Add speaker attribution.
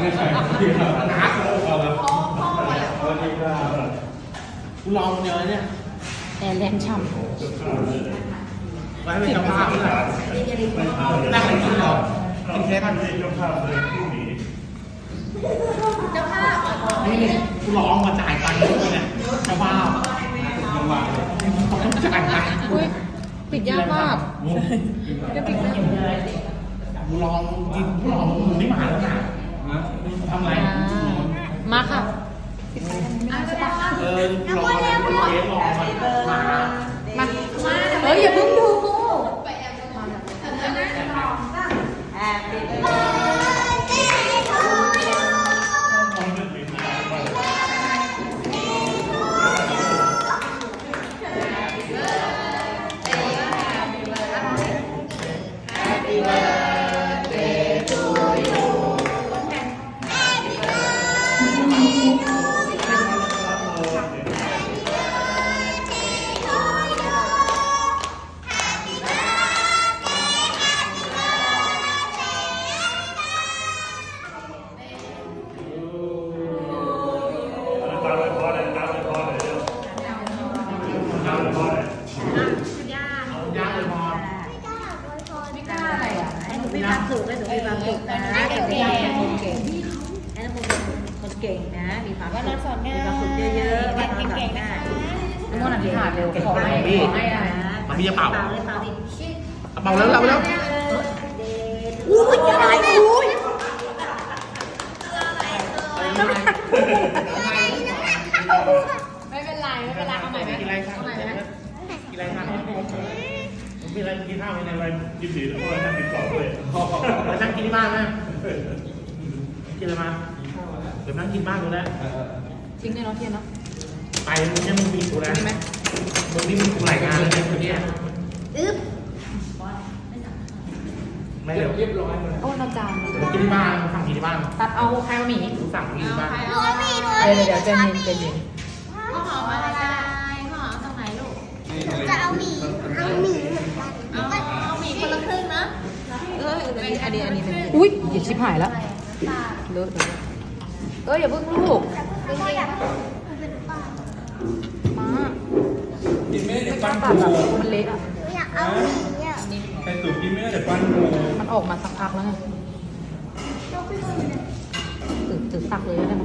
Speaker 1: ไม่ใช่ที่เราหนาเอาละ
Speaker 2: พ่อพ่อมาแล้ว
Speaker 1: สวัสดีครับ
Speaker 3: กูลองคนเดียวเลยเนี่ย
Speaker 4: แอร์แลนด์ช่
Speaker 3: ไว้เป็นเจ้าภาพนะนั่งกันกินเหรอกินเค้กกัน
Speaker 2: เจ้าภาพอะ
Speaker 3: นี่กูร้องมาจ่ายตังค์ด้วยเนี่ยเจ้าภาพ
Speaker 1: จังหวะเลย
Speaker 3: ต้องจ่ายตังค์ำ
Speaker 4: อุ้ยปิดยากมากจะปิดยาก
Speaker 3: กูลองกินกูลองมึงไม่มาแล้วนะ
Speaker 1: นะ
Speaker 3: ทำไร
Speaker 4: มาค่ะ
Speaker 2: อะจะได้ว่า
Speaker 3: เออกูรอแล้วกูเค้กรอมา
Speaker 4: มาเฮ้ยอย่าเพิ่งดู
Speaker 2: ต
Speaker 5: ความสุขให้หนูมีความสุขนะให้หนูเป็นคนเก่งให้หนูเป็นคนเก่งนะ มีความสุขมีความสุขเยอะๆวันนอนสอนง่าย
Speaker 4: น้ำมันอธิษฐานเร็วขอให้ขอให้อะไร
Speaker 3: มาพี่จะเป่า
Speaker 5: เป่าเลยเป่าดิ
Speaker 3: เป่าแล้วเราแล้ว
Speaker 5: อุ้ยอะไรอุ้ย
Speaker 4: ไม่เป็นไรไม่เป็นไรเอาใหม่ไหม
Speaker 3: กินอะไรข้าว
Speaker 4: เอาใหม่ไหม
Speaker 3: กินอะไรข้าว
Speaker 2: มีอะไรกินข้าวมีอะไรกินสีแล้วก็นั่งกินต่อด้วย
Speaker 3: เรานั่งกินที่บ้านไหมกินอะไรมาเดี๋ยวนั่งกินบ้านดูแล
Speaker 4: ทิ้งเลยเนาะเทียนเนาะ
Speaker 3: ไปมึงเนี่ยมึงมีกูนะมึงนี่มึงกูหลายงานเลยเนี่ย
Speaker 5: อึ๊บ
Speaker 3: ไม่เร็ว
Speaker 1: เรียบร้อยเลย
Speaker 4: โอ้นาจาน
Speaker 3: เดี๋ยวกินที่บ้านสั่งกินที่บ้าน
Speaker 4: ตัดเอาใครเอาหมี
Speaker 3: กูสั่งกินที่บ้าน
Speaker 4: เดี๋ยวเดี๋ยวเจนเย็นเจนเย็น
Speaker 2: ข้าวหอมอะไรได้ข้าวหอมตรงไหนลูก
Speaker 1: จะเอาหมี่
Speaker 2: เอาเอาหมี่คนละครึ่งนะ
Speaker 4: เอออันนี้อันนี้อันนี้อุ้ยอย่าชิบหายแล้วเลอะเลยเอออย่าเพิ่งลูกมา
Speaker 1: กินไม่ได้
Speaker 4: ไม่
Speaker 1: แต่
Speaker 4: ก
Speaker 1: ปั้
Speaker 4: ล้านตัด
Speaker 1: ปู
Speaker 4: แบบมันเละอะ
Speaker 1: ใครสูตรกินไม่ได้แต่ปั้นปู
Speaker 4: มันออกมาสักพักแล้วไงตื่นตื่นตักเลยแล้วกัน